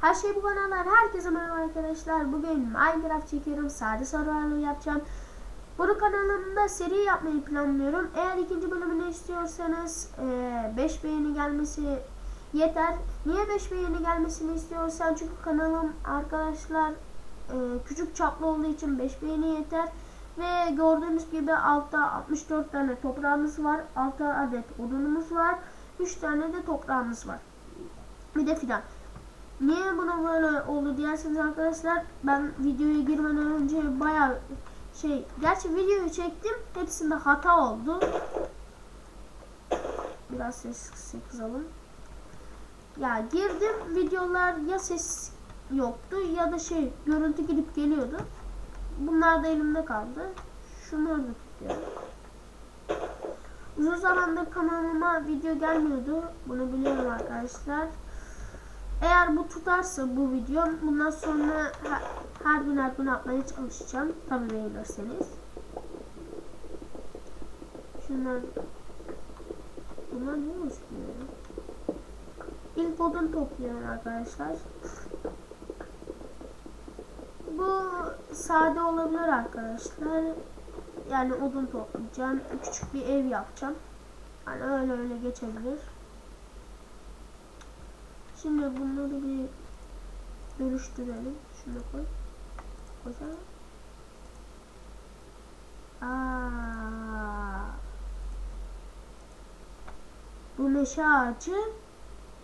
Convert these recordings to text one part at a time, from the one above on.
Her şey bu kanallar. Herkese merhaba arkadaşlar. Bugün Minecraft çekiyorum. Sade survival yapacağım. Bunu kanalımda seri yapmayı planlıyorum. Eğer ikinci bölümünü istiyorsanız 5 beğeni gelmesi yeter. Niye 5 beğeni gelmesini istiyorsan çünkü kanalım arkadaşlar e, küçük çaplı olduğu için 5 beğeni yeter. Ve gördüğünüz gibi altta 64 tane toprağımız var. 6 adet odunumuz var. 3 tane de toprağımız var. Bir de fidan. Niye buna böyle oldu diyerseniz arkadaşlar ben videoya girmeden önce bayağı şey gerçi videoyu çektim hepsinde hata oldu. Biraz ses kısalım. Ya girdim videolar ya ses yoktu ya da şey görüntü gidip geliyordu. Bunlar da elimde kaldı. Şunları da tutuyorum. Uzun zamandır kanalıma video gelmiyordu. Bunu biliyorum arkadaşlar. Eğer bu tutarsa bu video bundan sonra her, her gün her gün atmaya çalışacağım. Tabi beğenirseniz. Şunlar Bunlar ne gözüküyor? İlk odun topluyor arkadaşlar. Bu sade olabilir arkadaşlar. Yani odun toplayacağım. Küçük bir ev yapacağım. Hani öyle öyle geçebilir. Şimdi bunları bir dönüştürelim. Şunu koy. Koysana. Aa. Bu meşe ağacı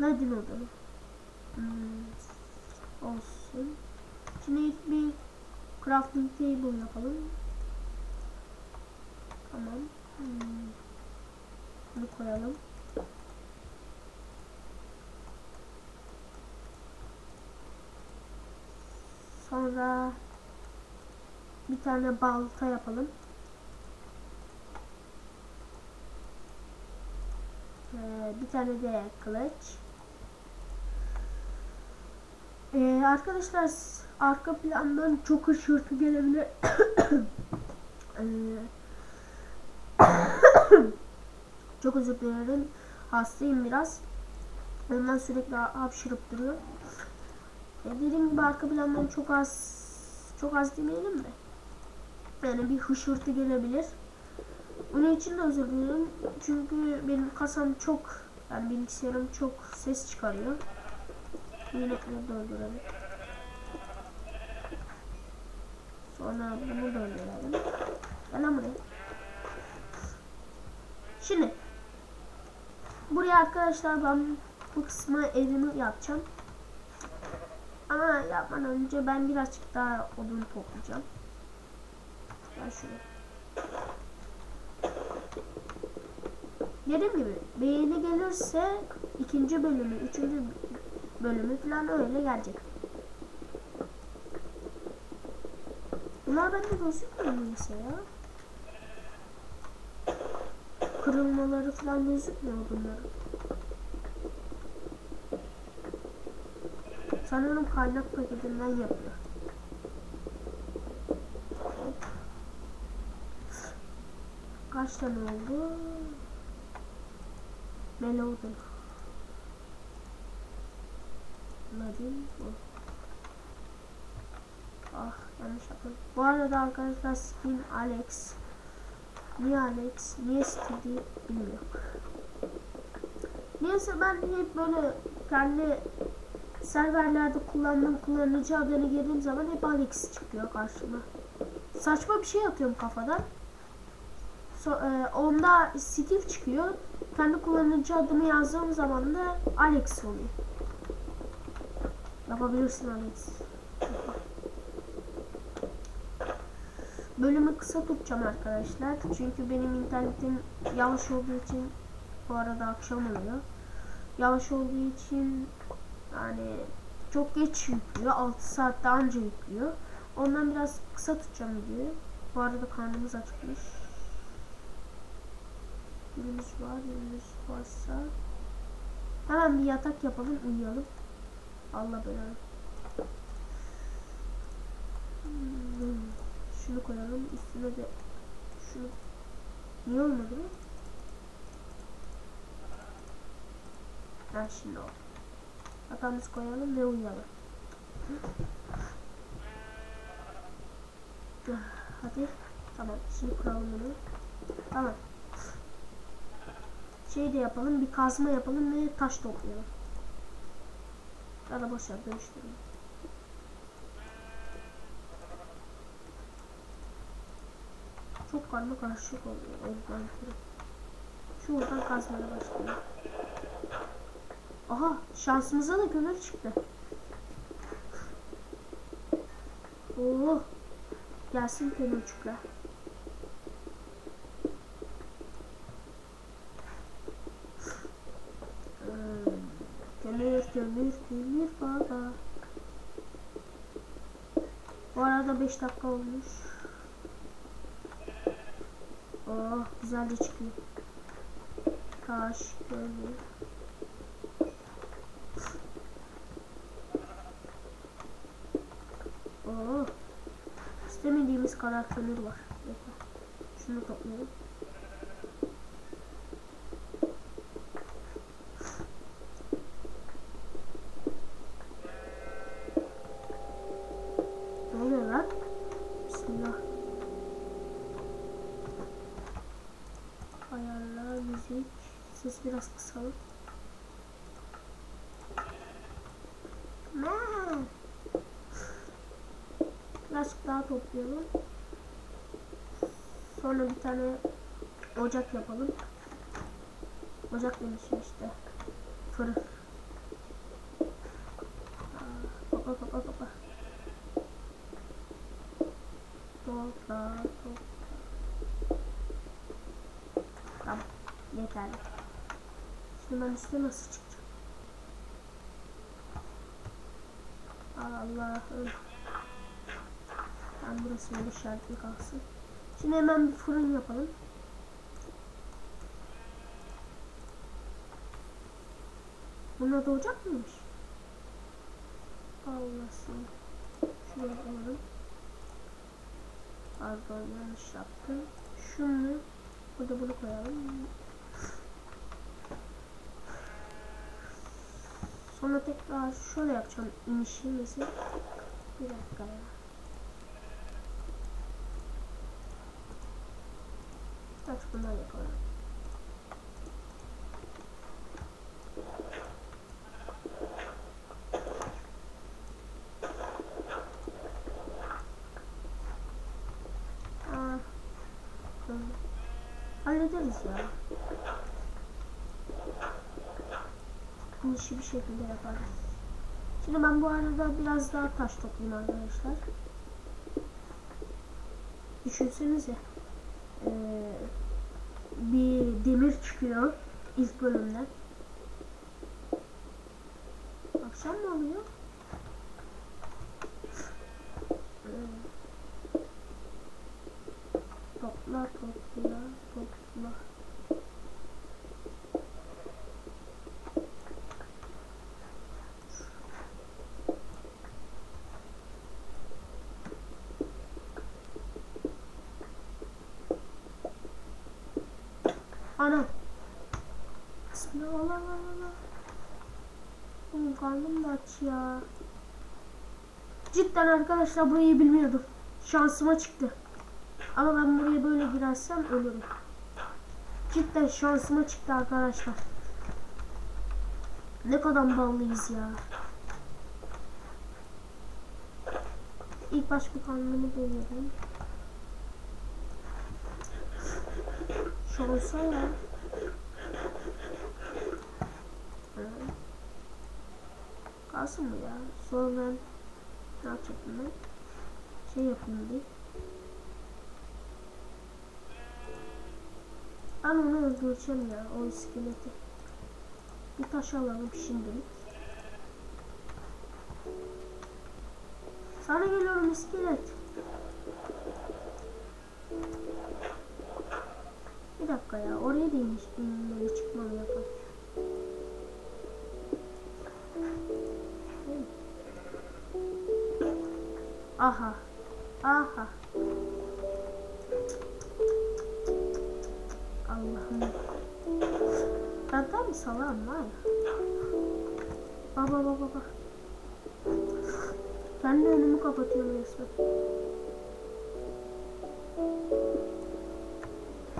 Ladin odunu. Hmm. Olsun. Şimdi ilk bir crafting table yapalım. Tamam. Hmm. Bunu koyalım. Sonra bir tane balta yapalım. Ee, bir tane de kılıç. Ee, arkadaşlar arka plandan çok hışırtı gelebilir. ee, çok özür dilerim. Hastayım biraz. Ondan sürekli hapşırıp duruyor. Dediğim gibi arka plandan çok az çok az demeyelim de. Yani bir hışırtı gelebilir. Bunun için de özür dilerim. Çünkü benim kasam çok yani bilgisayarım çok ses çıkarıyor. Yinekleri dolduralım. Sonra bunu dolduralım. Gel lan. Şimdi buraya arkadaşlar ben bu kısmı evimi yapacağım. Ama yapmadan önce ben birazcık daha odun toplayacağım. Gel şuraya. Dediğim gibi beğeni gelirse ikinci bölümü, üçüncü bölümü falan öyle gelecek. Bunlar bende gözükmüyor neyse ya. Kırılmaları falan gözükmüyor bunların. Sanırım kaynak paketinden yapıyor. Kaç tane oldu? Melodin. Ladin. Ah yanlış yaptım. Bu arada arkadaşlar Steam Alex. Niye Alex? Niye diye bilmiyorum. Neyse ben hep böyle kendi serverlerde kullandığım kullanıcı adını girdiğim zaman hep Alex çıkıyor karşıma. Saçma bir şey atıyorum kafadan. So, e, onda Steve çıkıyor. Kendi kullanıcı adımı yazdığım zaman da Alex oluyor. Yapabilirsin Alex. Bölümü kısa tutacağım arkadaşlar. Çünkü benim internetim yavaş olduğu için bu arada akşam oluyor. Yavaş olduğu için yani çok geç yüklüyor. 6 saatte anca yüklüyor. Ondan biraz kısa tutacağım videoyu. Bu arada karnımız acıkmış. Günümüz var, günümüz varsa. Hemen bir yatak yapalım, uyuyalım. Allah belanı. Hmm, Şunu koyalım, üstüne de şunu. Niye olmadı? Ha şimdi oldu. Yatağımızı koyalım ve uyuyalım. Hadi. Tamam. Şimdi kuralım bunu. Tamam. Şey de yapalım. Bir kazma yapalım ve taş toplayalım. Ya da boş ver dönüştürelim. Çok karma karışık oluyor. Şuradan kazmaya başlayalım. Aha şansımıza da kömür çıktı. Oo. Gelsin kömürcükler. Hmm, Kömür, kömür, kömür baba. Bu arada 5 dakika olmuş. Oh, güzel de çıkıyor. Taş, kömür. Oh. İstemediğimiz kadar kömür var. Bekle. Şunu toplayalım. Ne oluyor lan? Bismillah. Ayarlar, müzik. Ses biraz kısalım. Ne? Birazcık daha toplayalım. Sonra bir tane ocak yapalım. Ocak demişim işte. Fırın. Kapa kapa kapa. Topla topla. Tamam. Yeterli. Şimdi ben üstüne nasıl çıkacağım? Allah'ım. Ben burası böyle işaretli kalsın. Şimdi hemen bir fırın yapalım. Buna doğacak mıymış? Allah'ım. Şuraya alalım. Pardon yanlış yaptım. Şunu burada bunu koyalım. Sonra tekrar şöyle yapacağım inişimizi. Bir dakika ya. Artık bundan yapalım. Aa, tamam. Hallederiz ya. Bu işi bir şekilde yaparız. Şimdi ben bu arada biraz daha taş toplayayım arkadaşlar. Düşünsenize. Ee, bir demir çıkıyor ilk bölümde. Akşam mı oluyor? Ee, topla topla topla. Ana. Bismillah Allah Allah Allah. Oğlum karnım da aç ya. Cidden arkadaşlar burayı bilmiyordum. Şansıma çıktı. Ama ben buraya böyle girersem ölürüm. Cidden şansıma çıktı arkadaşlar. Ne kadar ballıyız ya. İlk baş bir karnımı doyurdum. Hı. Kalsın mı ya? Sonra ben ne yapacaktım ben? Şey yapayım bir. Ben onu öldüreceğim ya o iskeleti. Bir taş alalım şimdilik. Sana geliyorum iskelet. Bir dakika ya oraya da iniş, inmeli çıkmalı yapalım. Aha. Aha. Allah'ım. Ben salam var. Baba baba baba. Kendi önümü kapatıyorum resmen.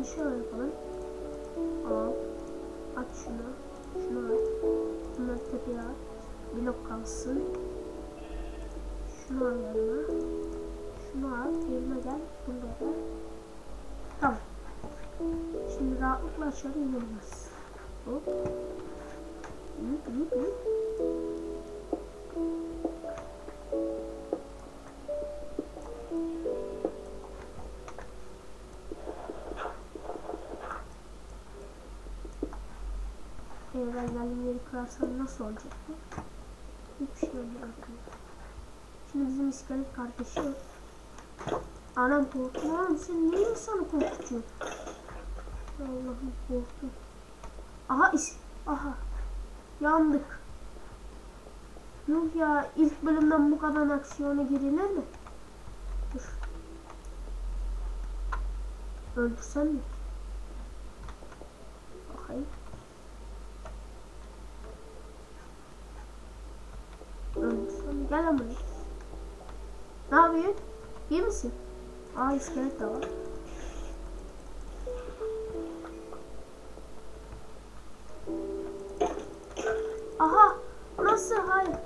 Şimdi şöyle yapalım. Al. Aç şunu. Şunu at. Bunları tepeye at. Blok kalsın. Şunu al yanına. Şunu at. Yerine gel. Buraya gel. Tamam. Şimdi rahatlıkla aşağı inebiliriz. Hop. Hop hop hop. Kırarsam nasıl olacak bu? Hiçbir şey. Şimdi bizim iskelet kardeşi yok. Anam korktum oğlum sen niye insanı korkutuyorsun? Allah'ım korktum. Aha is aha yandık. Yok ya ilk bölümden bu kadar aksiyona girilir mi? Dur. Öldürsem mi? Bakayım. Gel ama. Ne yapıyorsun? İyi misin? Aa iskelet de var. Aha! Nasıl? Hayır.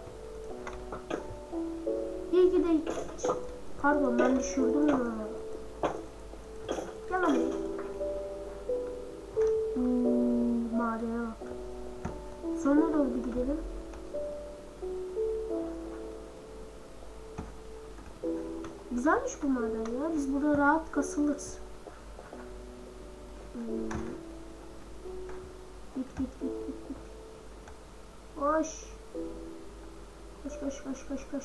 İyi ki de... Pardon ben düşürdüm onu. Güzelmiş bu maden ya. Biz burada rahat kasılırız. Hmm. Git git git git git. Koş. Koş koş koş koş koş.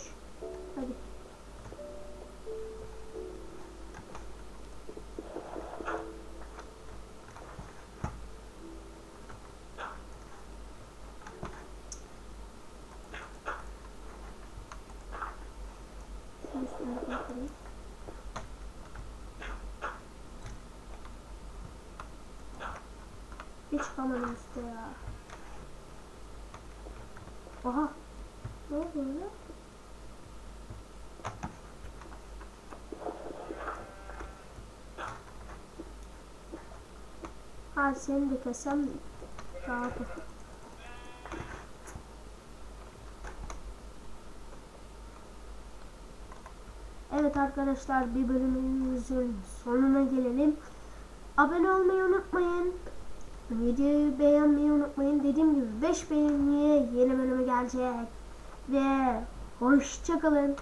Hadi. Hiç çıkamadım üstte ya. Aha. Ne oldu öyle? Hadi seni de kesem rahat arkadaşlar bir bölümümüzün sonuna gelelim. Abone olmayı unutmayın. Videoyu beğenmeyi unutmayın. Dediğim gibi 5 beğeniye yeni bölümü gelecek. Ve hoşçakalın.